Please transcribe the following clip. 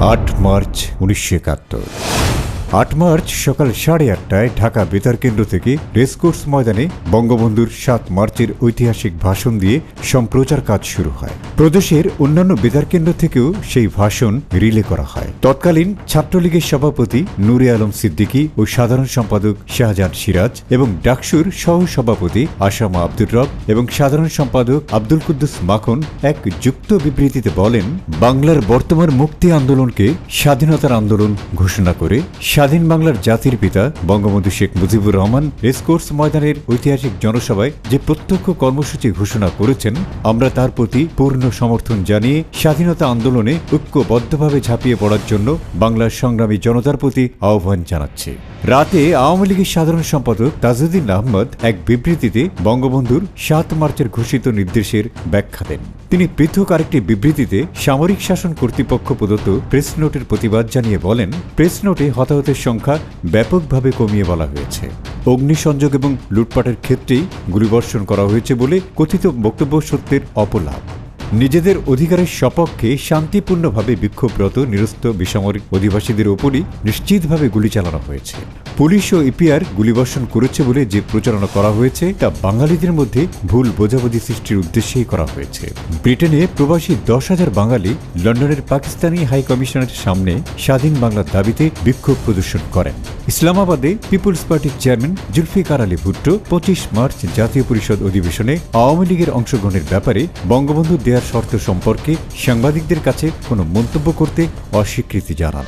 আট মার্চ উনিশশো একাত্তর। আট মার্চ সকাল সাড়ে আটটায় ঢাকা বেতার কেন্দ্র থেকে রেসকোর্স ময়দানে বঙ্গবন্ধুর সাত মার্চের ঐতিহাসিক ভাষণ দিয়ে সম্প্রচার কাজ শুরু হয়। প্রদেশের অন্যান্য বেতার কেন্দ্র থেকেও সেই ভাষণ রিলে করা হয়। তৎকালীন ছাত্রলীগের সভাপতি নুরে আলম সিদ্দিকী ও সাধারণ সম্পাদক শাহজাহান সিরাজ এবং ডাকসুর সহ সভাপতি আসামা আব্দুর রব এবং সাধারণ সম্পাদক আব্দুল কুদ্দুস মাখন এক যুক্ত বিবৃতিতে বলেন, বাংলার বর্তমান মুক্তি আন্দোলনকে স্বাধীনতার আন্দোলন ঘোষণা করে স্বাধীন বাংলার জাতির পিতা বঙ্গবন্ধু শেখ মুজিবুর রহমান রেসকোর্স ময়দানের ঐতিহাসিক জনসভায় যে প্রত্যক্ষ কর্মসূচি ঘোষণা করেছেন, আমরা তার প্রতি পূর্ণ সমর্থন জানিয়ে স্বাধীনতা আন্দোলনে ঐক্যবদ্ধভাবে ঝাঁপিয়ে পড়ার জন্য বাংলার সংগ্রামী জনতার প্রতি আহ্বান জানাচ্ছে। রাতে আওয়ামী লীগের সাধারণ সম্পাদক তাজউদ্দিন আহমদ এক বিবৃতিতে বঙ্গবন্ধুর সাত মার্চের ঘোষিত নির্দেশের ব্যাখ্যা দেন। তিনি পৃথক আরেকটি বিবৃতিতে সামরিক শাসন কর্তৃপক্ষ প্রদত্ত প্রেস নোটের প্রতিবাদ জানিয়ে বলেন প্রেস নোটে হতাহতের সংখ্যা ব্যাপকভাবে কমিয়ে বলা হয়েছে। অগ্নিসংযোগ এবং লুটপাটের ক্ষেত্রেই গুলিবর্ষণ করা হয়েছে বলে কথিত বক্তব্য সত্যের অপলাভ নিজেদের অধিকারের সপক্ষে শান্তিপূর্ণভাবে বিক্ষোভরত নিরস্ত বেসামরিক অধিবাসীদের ওপরই নিশ্চিতভাবে গুলি চালানো হয়েছে। পুলিশ ও ইপিআর গুলিবর্ষণ করেছে বলে যে প্রচারণা করা হয়েছে, তা বাঙালিদের মধ্যে ভুল বোঝাবুঝি সৃষ্টির উদ্দেশ্যেই করা হয়েছে। ব্রিটেনে প্রবাসী দশ হাজার বাঙালি লন্ডনের পাকিস্তানি হাই কমিশনের সামনে স্বাধীন বাংলার দাবিতে বিক্ষোভ প্রদর্শন করেন। ইসলামাবাদে পিপুলস পার্টির চেয়ারম্যান জুলফিকার আলী ভুট্টো পঁচিশ মার্চ জাতীয় পরিষদ অধিবেশনে আওয়ামী লীগের অংশগ্রহণের ব্যাপারে বঙ্গবন্ধু দেয়ার শর্ত সম্পর্কে সাংবাদিকদের কাছে কোনো মন্তব্য করতে অস্বীকৃতি জানান।